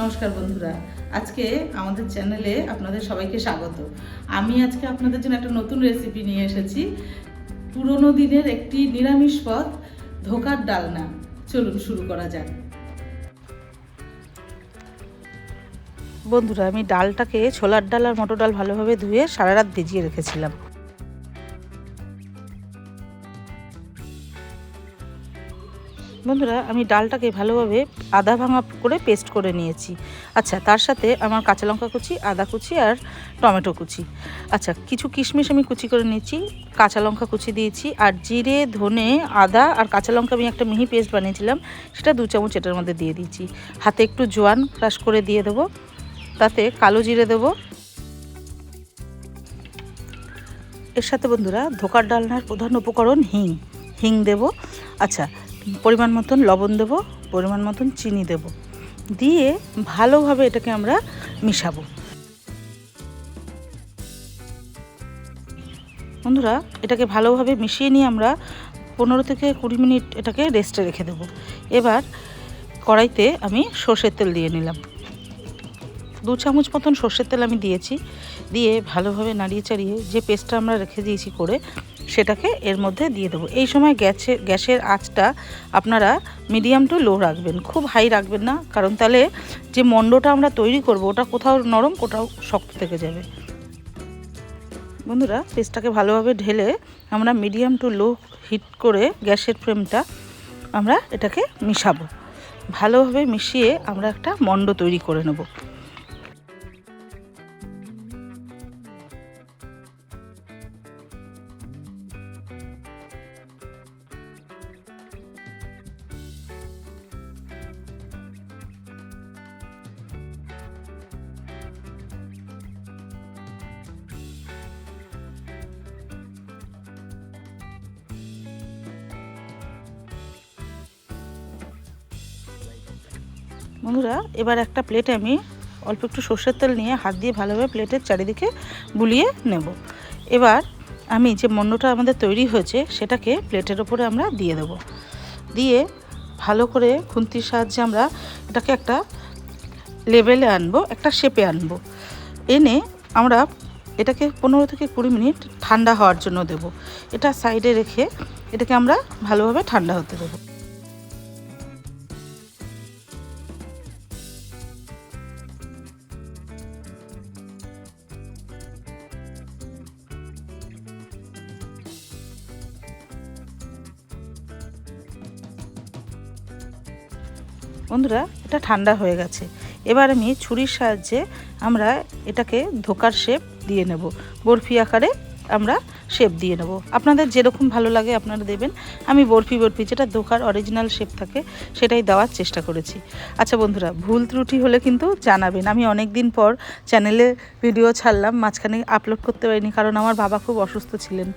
নমস্কার বন্ধুরা। আজকে আমাদের চ্যানেলে আপনাদের সবাইকে স্বাগত। আমি আজকে আপনাদের জন্য একটা নতুন রেসিপি নিয়ে এসেছি। পুরনো দিনের একটি নিরামিষ পদ, ধোকার ডালনা। চলুন শুরু করা যাক। বন্ধুরা, আমি ডালটাকে ছোলার ডাল আর মটর ডাল ভালোভাবে ধুয়ে সারা রাত ভিজিয়ে রেখেছিলাম। বন্ধুরা, আমি ডালটাকে ভালোভাবে আদা ভাঙা করে পেস্ট করে নিয়েছি। আচ্ছা তার সাথে আমার কাঁচা লঙ্কা কুচি, আদা কুচি আর টমেটো কুচি। আচ্ছা কিছু কিশমিশ আমি কুচি করে নিয়েছি, কাঁচা লঙ্কা কুচি দিয়েছি, আর জিরে, ধনে, আদা আর কাঁচা লঙ্কা আমি একটা মিহি পেস্ট বানিয়েছিলাম, সেটা দু চামচ এটার মধ্যে দিয়ে দিয়েছি। হাতে একটু জোয়ান ক্রাশ করে দিয়ে দেবো, তাতে কালো জিরে দেবো। এর সাথে বন্ধুরা, ধোকার ডালনার প্রধান উপকরণ হিং। হিং দেব। আচ্ছা পরিমাণ মতন লবণ দেব, পরিমাণ মতন চিনি দেব। দিয়ে ভালোভাবে এটাকে আমরা মিশাবো। বন্ধুরা, এটাকে ভালোভাবে মিশিয়ে নিয়ে আমরা পনেরো থেকে কুড়ি মিনিট এটাকে রেস্টে রেখে দেবো। এবার কড়াইতে আমি সর্ষের তেল দিয়ে নিলাম। দু চামচ মতন সর্ষের তেল আমি দিয়েছি। দিয়ে ভালোভাবে নাড়িয়ে চাড়িয়ে যে পেস্টটা আমরা রেখে দিয়েছি করে সেটাকে এর মধ্যে দিয়ে দেবো। এই সময় গ্যাসে গ্যাসের আঁচটা আপনারা মিডিয়াম টু লো রাখবেন। খুব হাই রাখবেন না, কারণ তাহলে যে মণ্ডটা আমরা তৈরি করব, ওটা কোথাও নরম, কোথাও শক্ত থেকে যাবে। বন্ধুরা, পেস্টটাকে ভালোভাবে ঢেলে আমরা মিডিয়াম টু লো হিট করে গ্যাসের ফ্লেমটা আমরা এটাকে মিশাবো। ভালোভাবে মিশিয়ে আমরা একটা মণ্ড তৈরি করে নেব। বন্ধুরা, এবার একটা প্লেটে আমি অল্প একটু সর্ষের তেল নিয়ে হাত দিয়ে ভালোভাবে প্লেটের চারিদিকে বুলিয়ে নেব। এবার আমি যে মন্ডটা আমাদের তৈরি হয়েছে, সেটাকে প্লেটের ওপরে আমরা দিয়ে দেব। দিয়ে ভালো করে খুন্তির সাহায্যে আমরা এটাকে একটা লেভেলে আনব, একটা শেপে আনব। এনে আমরা এটাকে পনেরো থেকে কুড়ি মিনিট ঠান্ডা হওয়ার জন্য দেব। এটা সাইডে রেখে এটাকে আমরা ভালোভাবে ঠান্ডা হতে দেবো। বন্ধুরা, এটা ঠান্ডা হয়ে গেছে। এবার আমি ছুরির সাহায্যে আমরা এটাকে ধোকার শেপ দিয়ে নেব। বরফি আকারে আমরা শেপ দিয়ে নেব। আপনাদের যেরকম ভালো লাগে আপনারা দেবেন। আমি বরফি বরফি, যেটা ধোকার অরিজিনাল শেপ থাকে, সেটাই দেওয়ার চেষ্টা করেছি। আচ্ছা বন্ধুরা, ভুল ত্রুটি হলে কিন্তু জানাবেন। আমি অনেক দিন পর চ্যানেলে ভিডিও ছাড়লাম, মাঝখানে আপলোড করতে পারিনি কারণ আমার বাবা খুব অসুস্থ ছিলেন।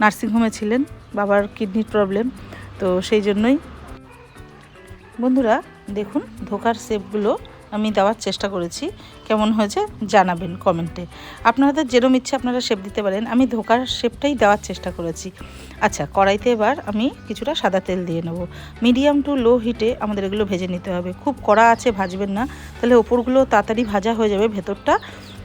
নার্সিংহোমে ছিলেন, বাবার কিডনির প্রবলেম তো সেই জন্যই। বন্ধুরা দেখুন, ধোকার শেপগুলো আমি দেওয়ার চেষ্টা করেছি। কেমন হয়েছে জানাবেন কমেন্টে। আপনাদের যেরম ইচ্ছে আপনারা শেপ দিতে পারেন, আমি ধোকার শেপটাই দেওয়ার চেষ্টা করেছি। আচ্ছা কড়াইতে এবার আমি কিছুটা সাদা তেল দিয়ে নেব। মিডিয়াম টু লো হিটে আমাদের এগুলো ভেজে নিতে হবে। খুব কড়া আছে, ভাজবেন না। তাহলে ওপরগুলো তাড়াতাড়ি ভাজা হয়ে যাবে, ভেতরটা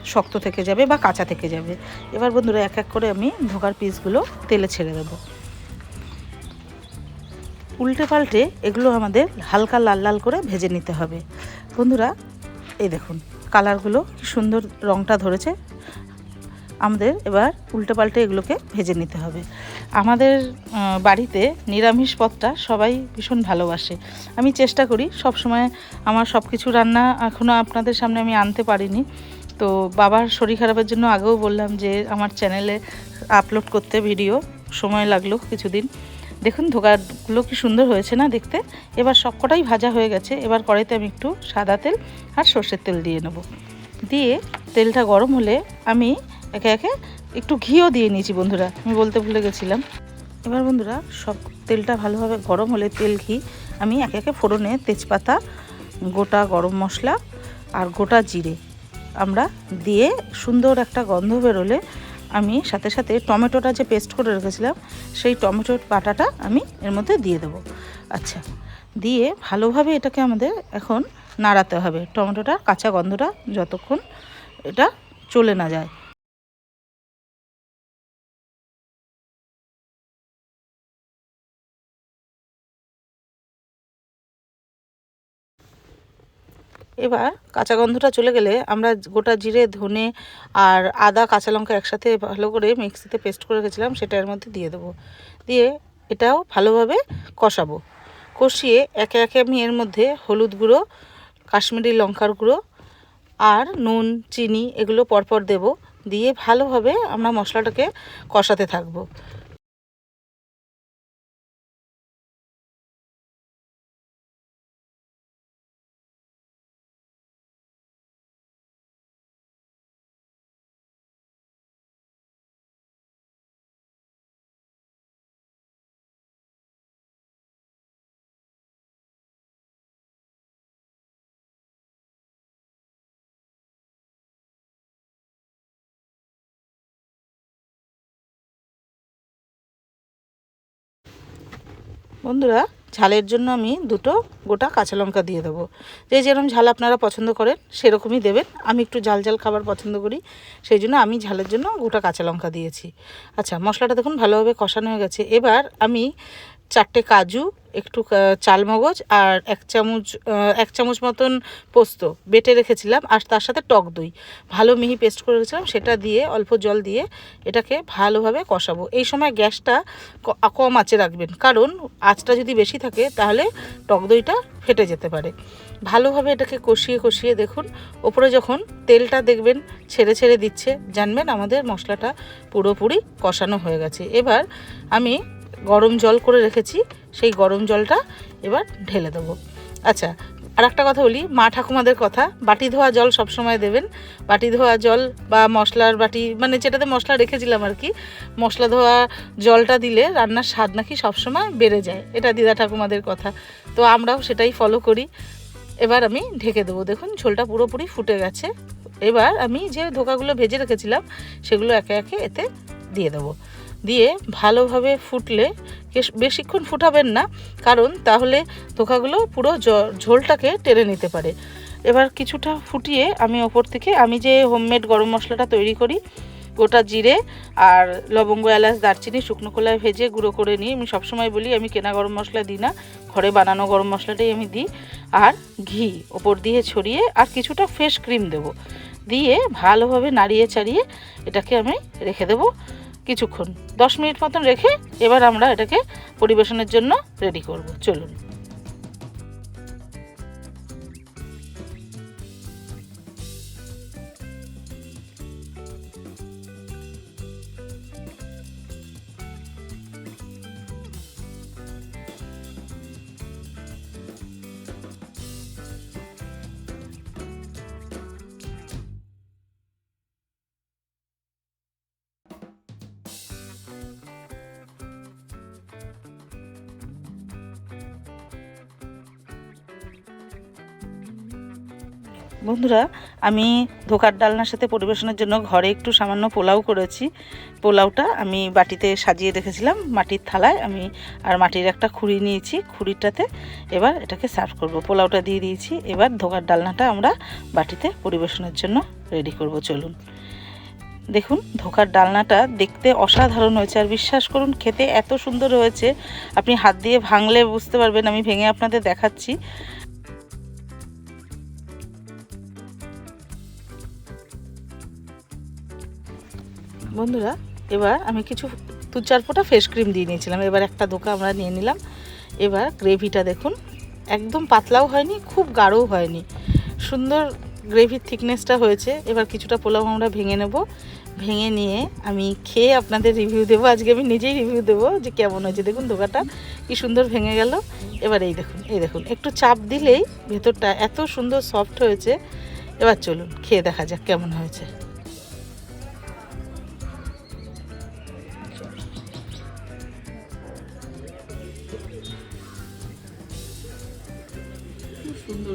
শক্ত থেকে যাবে বা কাঁচা থেকে যাবে। এবার বন্ধুরা, এক এক করে আমি ধোকার পিসগুলো তেলে ছেড়ে দেবো। উল্টে পাল্টে এগুলো আমাদের হালকা লাল লাল করে ভেজে নিতে হবে। বন্ধুরা, এই দেখুন কালারগুলো সুন্দর রঙটা ধরেছে। আমাদের এবার উল্টে পাল্টে এগুলোকে ভেজে নিতে হবে। আমাদের বাড়িতে নিরামিষ পদটা সবাই ভীষণ ভালোবাসে। আমি চেষ্টা করি সব সময় আমার সব কিছু রান্না এখনও আপনাদের সামনে আমি আনতে পারিনি। তো বাবার শরীর খারাপের জন্য আগেও বললাম যে, আমার চ্যানেলে আপলোড করতে ভিডিও সময় লাগল কিছুদিন। দেখুন ধোকাগুলো কি সুন্দর হয়েছে না দেখতে? এবার সবকটাই ভাজা হয়ে গেছে। এবার কড়াইতে আমি একটু সাদা তেল আর সর্ষের তেল দিয়ে নেব। দিয়ে তেলটা গরম হলে আমি একে একে একটু ঘিও দিয়ে নিয়েছি বন্ধুরা, আমি বলতে ভুলে গেছিলাম। এবার বন্ধুরা সব তেলটা ভালোভাবে গরম হলে তেল, ঘি, আমি একে একে ফোড়নে তেজপাতা, গোটা গরম মশলা আর গোটা জিরে আমরা দিয়ে সুন্দর একটা গন্ধ বেরোলে আমি সাথে সাথে টমেটোটা যে পেস্ট করে রেখেছিলাম, সেই টমেটোর বাটাটা আমি এর মধ্যে দিয়ে দেবো। আচ্ছা দিয়ে ভালোভাবে এটাকে আমাদের এখন নাড়াতে হবে। টমেটোটার কাঁচা গন্ধটা যতক্ষণ এটা চলে না যায়। এবার কাঁচা গন্ধটা চলে গেলে আমরা গোটা জিরে, ধনে আর আদা, কাঁচা লঙ্কা একসাথে ভালো করে মিক্সিতে পেস্ট করে রেখেছিলাম, সেটা এর মধ্যে দিয়ে দেবো। দিয়ে এটাও ভালোভাবে কষাবো। কষিয়ে একে একে আমি এর মধ্যে হলুদ গুঁড়ো, কাশ্মীরি লঙ্কার গুঁড়ো আর নুন, চিনি এগুলো পরপর দেব। দিয়ে ভালোভাবে আমরা মশলাটাকে কষাতে থাকব। বন্ধুরা, ঝালের জন্য আমি দুটো গোটা কাঁচা লঙ্কা দিয়ে দেবো। যে যেরকম ঝাল আপনারা পছন্দ করেন, সেরকমই দেবেন। আমি একটু ঝাল ঝাল খাবার পছন্দ করি, সেই জন্য আমি ঝালের জন্য গোটা কাঁচা লঙ্কা দিয়েছি। আচ্ছা মশলাটা দেখুন ভালোভাবে কষানো হয়ে গেছে। এবার আমি চারটে কাজু, একটু চালমগজ আর এক চামচ এক চামচ মতন পোস্ত বেটে রেখেছিলাম আর তার সাথে টক দই। ভালো মিহি পেস্ট করে রেখেছিলাম, সেটা দিয়ে, অল্প জল দিয়ে এটাকে ভালোভাবে কষাবো। এই সময় গ্যাসটা কম আঁচে রাখবেন, কারণ আঁচটা যদি বেশি থাকে তাহলে টক দইটা ফেটে যেতে পারে। ভালোভাবে এটাকে কষিয়ে কষিয়ে দেখুন, ওপরে যখন তেলটা দেখবেন ছেড়ে ছেড়ে দিচ্ছে, জানবেন আমাদের মশলাটা পুরোপুরি কষানো হয়ে গেছে। এবার আমি গরম জল করে রেখেছি, সেই গরম জলটা এবার ঢেলে দেবো। আচ্ছা আর একটা কথা বলি, মা ঠাকুমাদের কথা, বাটি ধোয়া জল সবসময় দেবেন। বাটি ধোয়া জল বা মশলার বাটি মানে যেটাতে মশলা রেখেছিলাম আর কি, মশলা ধোয়া জলটা দিলে রান্নার স্বাদ নাকি সবসময় বেড়ে যায়, এটা দিদা ঠাকুমাদের কথা। তো আমরাও সেটাই ফলো করি। এবার আমি ঢেকে দেবো। দেখুন, ঝোলটা পুরোপুরি ফুটে গেছে। এবার আমি যে ধোকাগুলো ভেজে রেখেছিলাম, সেগুলো একে একে এতে দিয়ে দেবো। দিয়ে ভালোভাবে ফুটলে বেশ- বেশিক্ষণ ফুটাবেন না, কারণ তাহলে ধোকাগুলো পুরো ঝোলটাকে টেনে নিতে পারে। এবার কিছুটা ফুটিয়ে আমি ওপর থেকে, আমি যে হোমমেড গরম মশলাটা তৈরি করি, গোটা জিরে আর লবঙ্গ, এলাচ, দারচিনি, শুকনো কলায় ভেজে গুঁড়ো করে নিই। আমি সবসময় বলি, আমি কেনা গরম মশলা দিই না, ঘরে বানানো গরম মশলাটাই আমি দিই। আর ঘি ওপর দিয়ে ছড়িয়ে আর কিছুটা ফ্রেশ ক্রিম দেবো। দিয়ে ভালোভাবে নাড়িয়ে চাড়িয়ে এটাকে আমি রেখে দেবো। কিছুক্ষণ দশ মিনিট মতন রেখে এবার আমরা এটাকে পরিবেশনের জন্য রেডি করব। চলুন। বন্ধুরা, আমি ধোকার ডালনার সাথে পরিবেশনের জন্য ঘরে একটু সামান্য পোলাও করেছি। পোলাওটা আমি বাটিতে সাজিয়ে রেখেছিলাম, মাটির থালায়। আমি আর মাটির একটা খুঁড়ি নিয়েছি, খুঁড়িটাতে এবার এটাকে সার্ভ করব। পোলাওটা দিয়ে দিয়েছি, এবার ধোকার ডালনাটা আমরা বাটিতে পরিবেশনের জন্য রেডি করব, চলুন। দেখুন, ধোকার ডালনাটা দেখতে অসাধারণ হয়েছে। আর বিশ্বাস করুন, খেতে এত সুন্দর হয়েছে। আপনি হাত দিয়ে ভাঙলে বুঝতে পারবেন, আমি ভেঙে আপনাদের দেখাচ্ছি। বন্ধুরা, এবার আমি কিছু দু চার ফোঁটা ফেস ক্রিম দিয়ে নিয়েছিলাম। এবার একটা ধোকা আমরা নিয়ে নিলাম। এবার গ্রেভিটা দেখুন, একদম পাতলাও হয়নি, খুব গাঢ়ও হয়নি। সুন্দর গ্রেভির থিকনেসটা হয়েছে। এবার কিছুটা পোলাও আমরা ভেঙে নেব। ভেঙে নিয়ে আমি খেয়ে আপনাদের রিভিউ দেবো। আজকে আমি নিজেই রিভিউ দেবো যে কেমন হয়েছে। দেখুন ধোকাটা কি সুন্দর ভেঙে গেল। এবার এই দেখুন এই দেখুন, একটু চাপ দিলেই ভেতরটা এত সুন্দর সফট হয়েছে। এবার চলুন, খেয়ে দেখা যাক কেমন হয়েছে।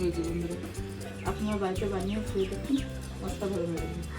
হয়েছে বন্ধুরা আপনারা বাড়িতে বানিয়ে খেয়ে দেখুন মশলা ভালো লাগে